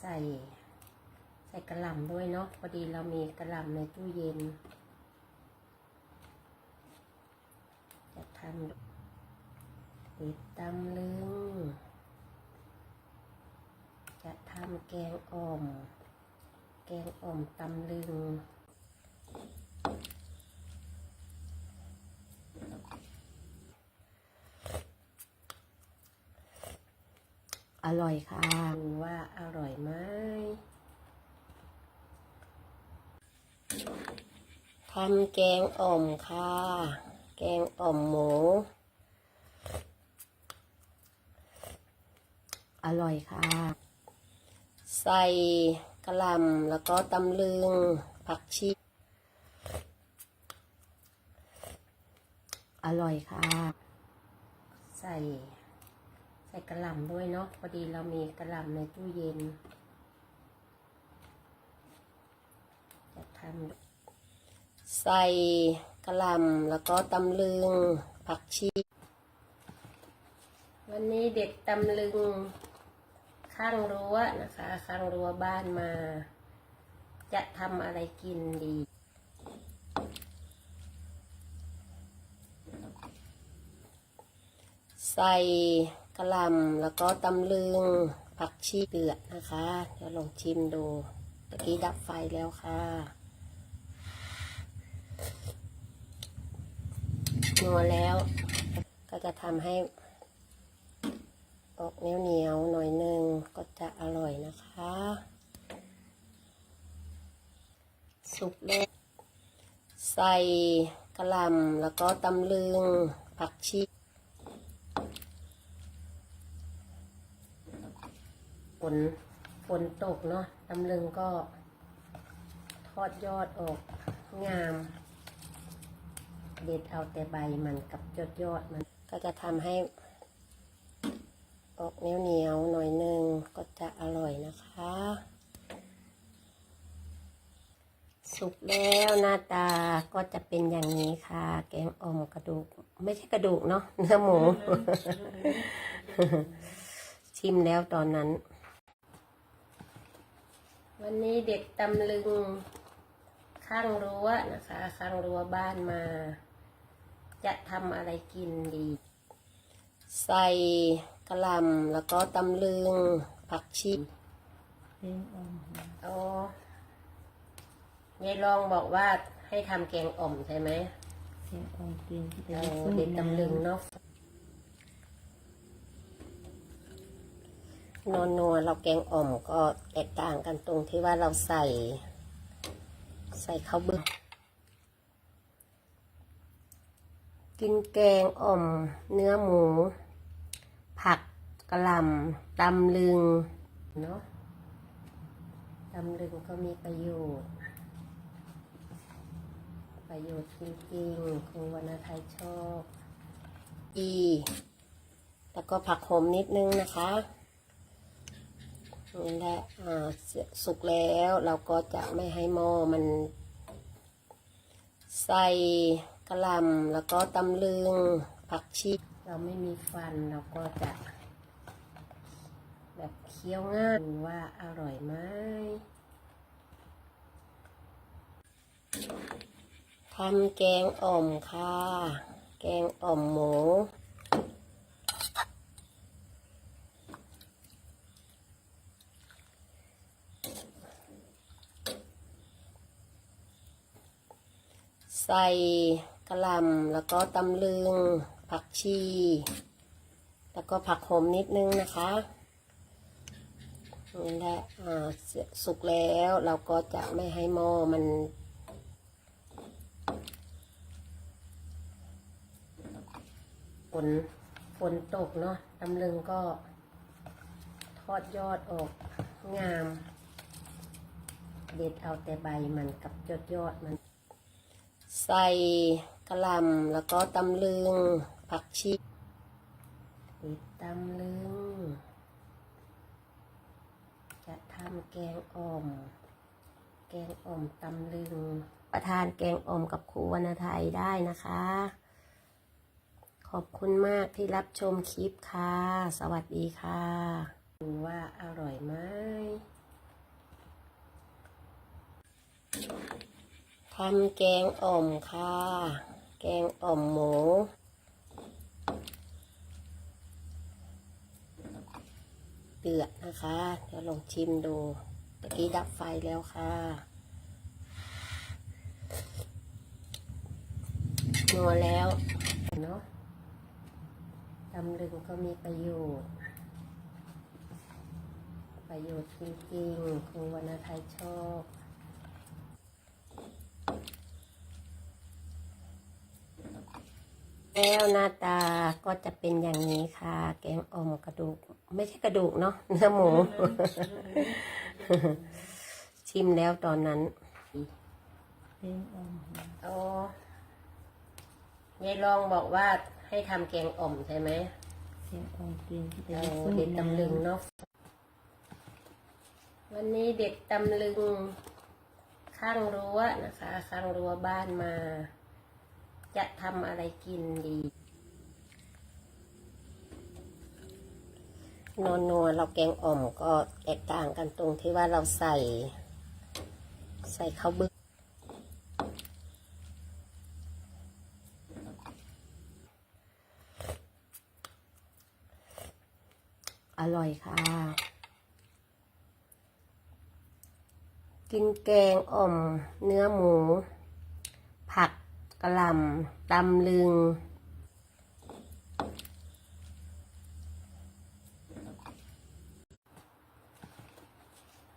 ใส่ใส่กระหล่ำด้วยเนาะพอดีเรามีกระหล่ำในตู้เย็น จะทำติดตำลึง จะทำแกงอ่อม แกงอ่อมตำลึง อร่อยค่ะดูว่าอร่อยไหมทำแกงอ่อมค่ะ แกงอ่อมหมู อร่อยค่ะ ใส่กระหล่ำแล้วก็ตำลึง ผักชี อร่อยค่ะ ใส่ ใส่กระหล่ำด้วยเนาะพอดีเรามีกระหล่ำในตู้เย็น จะทำใส่กระหล่ำแล้วก็ตำลึงผักชี วันนี้เด็ดตำลึงข้างรั้วนะคะ ข้างรั้วบ้านมา จะทำอะไรกินดีใส่ กระหล่ำแล้วก็ตำลึงผักชีเดือดนะคะเดี๋ยวลองชิมดูตะกี้ดับไฟแล้วค่ะนัวแล้ว ก็จะทำให้ออกเหนียวเหนียวๆหน่อยหนึ่งก็จะอร่อยนะคะสุกแล้วใส่กระหล่ำแล้วก็ตำลึงผักชี ฝนฝนตกเนาะตำลึงก็ทอดยอดออกงาม เด็ดเอาแต่ใบมันกับยอดยอดมัน ก็จะทำให้ ออกเหนียวเหนียวๆหน่อยหนึ่งก็จะอร่อยนะคะ สุกแล้วหน้าตาก็จะเป็นอย่างนี้ค่ะ แกงอ่อมกระดูก ไม่ใช่กระดูกเนาะเนื้อหมู ชิมแล้วตอนนั้น วันนี้เด็ดตำลึง ข้างรั้วนะคะ ข้างรั้วบ้านมา จะทำอะไรกินดี ใส่กระหล่ำแล้วก็ตำลึง ผักชีแกงอ่อมค่ะอ๋อยายลองบอกว่าให้ทำแกงอ่อมใช่ไหมแกงอ่อมเกลือที่เป็นเอาสูตรเด็ดตำลึงเนาะ นัวนัวเราแกงอ่อมก็แตกต่างกันตรงที่ว่าเราใส่ ใส่ข้าวเบึกกินแกงอ่อม เนื้อหมู ผักกระหล่ำตำลึงเนาะตำลึงก็มีประโยชน์ ประโยชน์จริงๆครูวรรณไทยชอบอีแล้วก็ผักโขมนิดนึงนะคะ นี่แหละสร็จสุกแล้วเราก็จะไม่ให้หม้อมัน ใส่กระหล่ำแล้วก็ตำลึงผักชีเราไม่มีฟันเราก็จะ แบบเคี้ยวง่ายดูว่าอร่อยไหมทำแกงอ่อมค่ะ แกงอ่อมหมู ใส่กระลำแล้วก็ตำลึง ผักชี แล้วก็ผักโขมนิดนึงนะคะนี่แหละสุกแล้วเราก็จะไม่ให้หม้อมันฝนฝนตกเนาะตำลึงก็ทอดยอดออกงาม เด็ดเอาแต่ใบมันกับยอดยอดมัน ใส่กระหล่ำแล้วก็ตำลึง ผักชีเด็ดตำลึง จะทำแกงอ่อม แกงอ่อมตำลึง ประทานแกงอ่อมกับครูวรรณไทยได้นะคะ ขอบคุณมากที่รับชมคลิปค่ะ สวัสดีค่ะ ดูว่าอร่อยไหม ทำแกงอ่อมค่ะ แกงอ่อมหมู เดือดนะคะเดี๋ยวลองชิมดูตะกี้ดับไฟแล้วค่ะนัวแล้วเนาะตำลึงก็มีประโยชน์ ประโยชน์จริงๆครูวรรณไทยชอบ แล้วหน้าตาก็จะเป็นอย่างนี้ค่ะ แกงอ่อมกระดูก ไม่ใช่กระดูกเนาะเนื้อหมู ชิมแล้วตอนนั้นแกงอ่อมหอมอ๋อยายลองบอกว่าให้ทำแกงอ่อมใช่ไหมแกงอ่อมเกลือที่เอตะอกี้เด็ดตำลึงเนาะวันนี้เด็ดตำลึงข้างรั้วนะคะ ข้างรั้วบ้านมา จะทำอะไรกินดีนอนนัวเราแกงอ่อมก็แตกต่างกันตรงที่ว่าเราใส่ ใส่ข้าวบึกอร่อยค่ะ กินแกงอ่อมเนื้อหมู กกะหล่ำตำลึง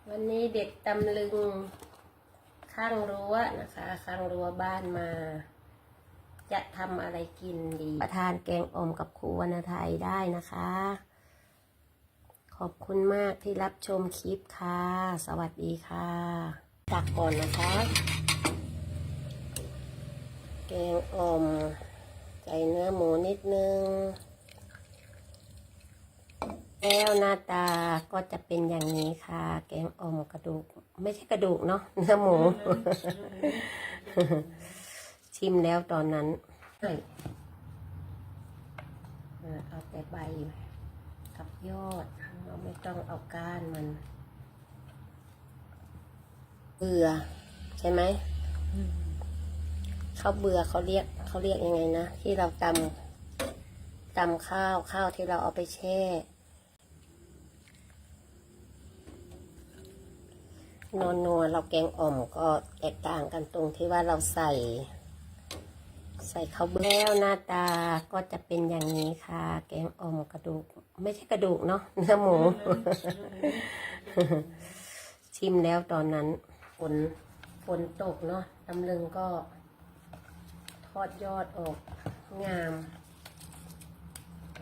วันนี้เด็ดตำลึง ข้างรั้วนะคะ ข้างรั้วบ้านมา จะทำอะไรกินดี ประทานแกงอ่อมกับครูวรรณไทยได้นะคะ ขอบคุณมากที่รับชมคลิปค่ะ สวัสดีค่ะ ตักก่อนนะคะ แกงอ่อม ใส่เนื้อหมูนิดนึง แล้วหน้าตาก็จะเป็นอย่างนี้ค่ะ แกงอ่อมกระดูก ไม่ใช่กระดูกเนาะเนื้อหมู ชิมแล้วตอนนั้นเออเอาแต่ใบกับยอดเราไม่ต้องเอาก้านมันเบื่อใช่ไหม ข้าวเบื่อเขาเรียกเขาเรียกยังไงนะที่เราตำตำข้าวข้าวที่เราเอาไปแช่ นอนนัวเราแกงอ่อมก็แตกต่างกันตรงที่ว่าเราใส่ ใส่ข้าวเบื่อแล้วหน้าตาก็จะเป็นอย่างนี้ค่ะ แกงอ่อมกระดูก ไม่ใช่กระดูกเนาะเนื้อหมู ชิมแล้วตอนนั้นฝนฝนตกเนาะตำลึงก็ ทอดยอดออกงาม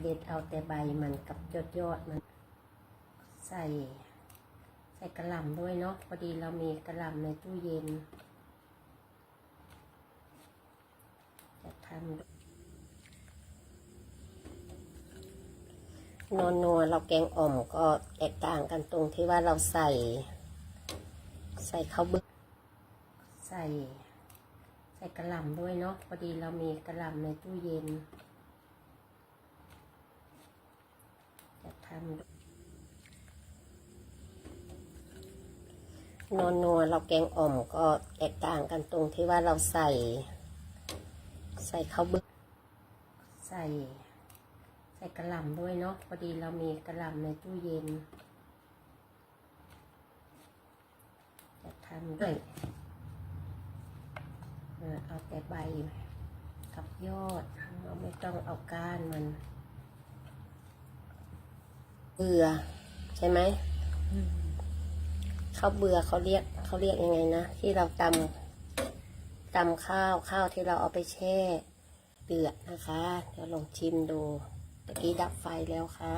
เด็ดเอาแต่ใบมันกับยอดยอดมัน ใส่ ใส่กระหล่ำด้วยเนาะพอดีเรามีกระหล่ำในตู้เย็น จะทำนอนนัวเราแกงอ่อมก็แตกต่างกันตรงที่ว่าเราใส่ ใส่ข้าวบึกใส่ ใส่กระหล่ำด้วยเนาะพอดีเรามีกระหล่ำในตู้เย็น จะทำนอนนัวเราแกงอ่อมก็แตกต่างกันตรงที่ว่าเราใส่ ใส่ข้าวบึกใส่ ใส่กระหล่ำด้วยเนาะพอดีเรามีกระหล่ำในตู้เย็น จะทำด้วย แต่ใบกับยอดเราไม่ต้องเอาก้านมันเบื่อใช่ไหมอืมข้าวเบื่อเขาเรียกเขาเรียกยังไงนะที่เราตำตำข้าวข้าวที่เราเอาไปแช่เดือดนะคะเดี๋ยวลองชิมดูตะกี้ดับไฟแล้วค่ะ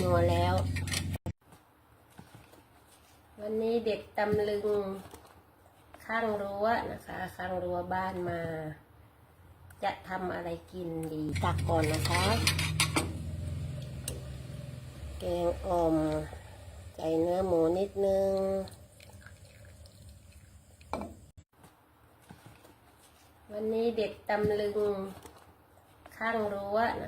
นัวแล้ว วันนี้เด็ดตำลึง ข้างรั้วนะคะ ข้างรั้วบ้านมา จะทำอะไรกินดีตักก่อนนะคะ แกงอ่อม ใส่เนื้อหมูนิดนึง วันนี้เด็ดตำลึง ข้างรั้วนะ